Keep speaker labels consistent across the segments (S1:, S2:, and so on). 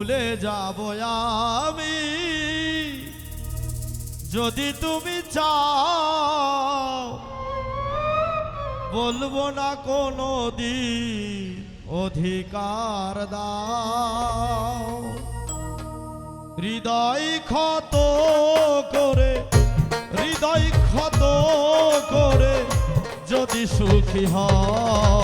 S1: ভুলে যাব আমি। যদি তুমি চাও, বলব না কোনো দিন অধিকার দাও। হৃদয় ক্ষত করে, হৃদয় ক্ষত করে যদি সুখী হয়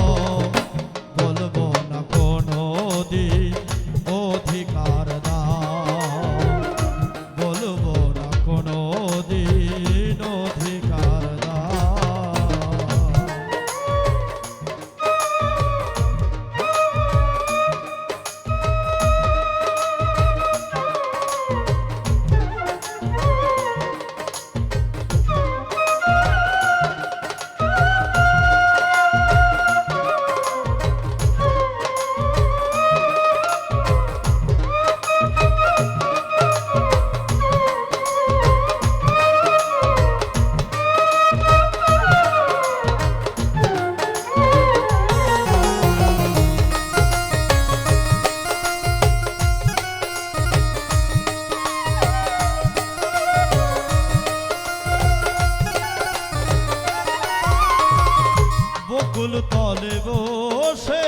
S1: তুল তলে বসে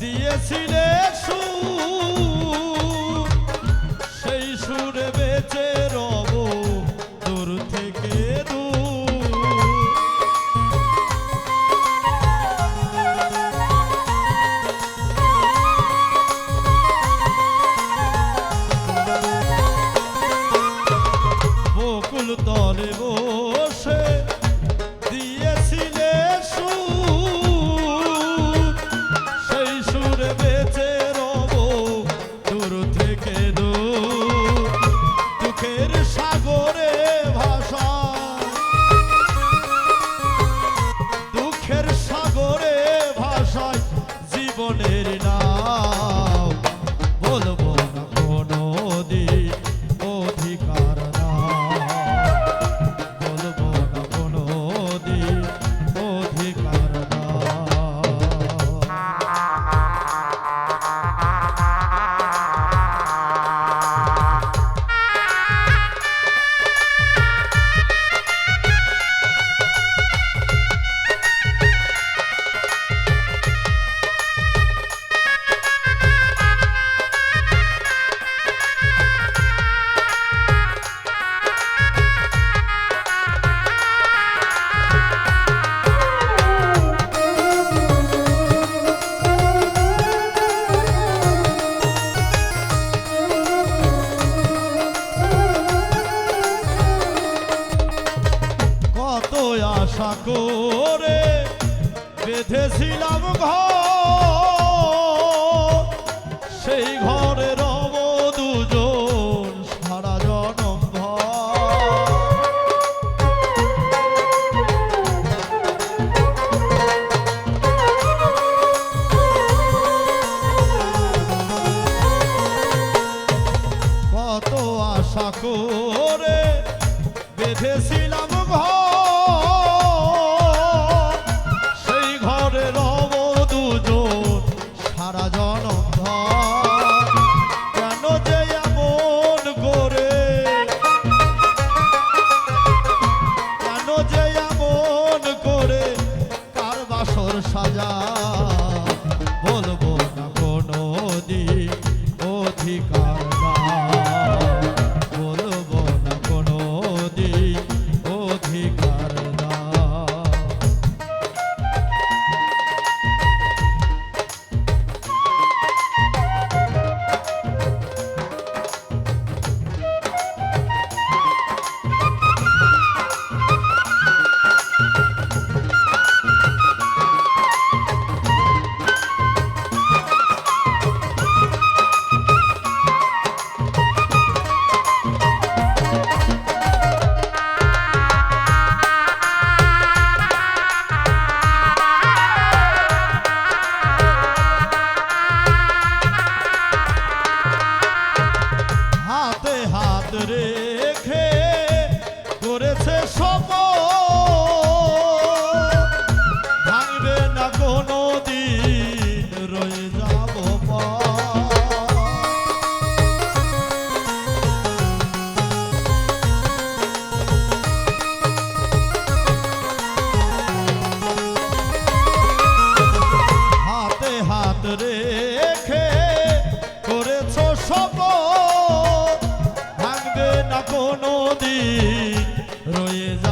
S1: দিয়েছিলে সুর। সেই সুরে বেঁচে বেঁধেছিলাম ঘর। সেই ঘরে রব দুজন সারা জনম কত আশা করে বেঁধেছিলাম শপথ ভাঙবে না কোনো দিন রয়ে যা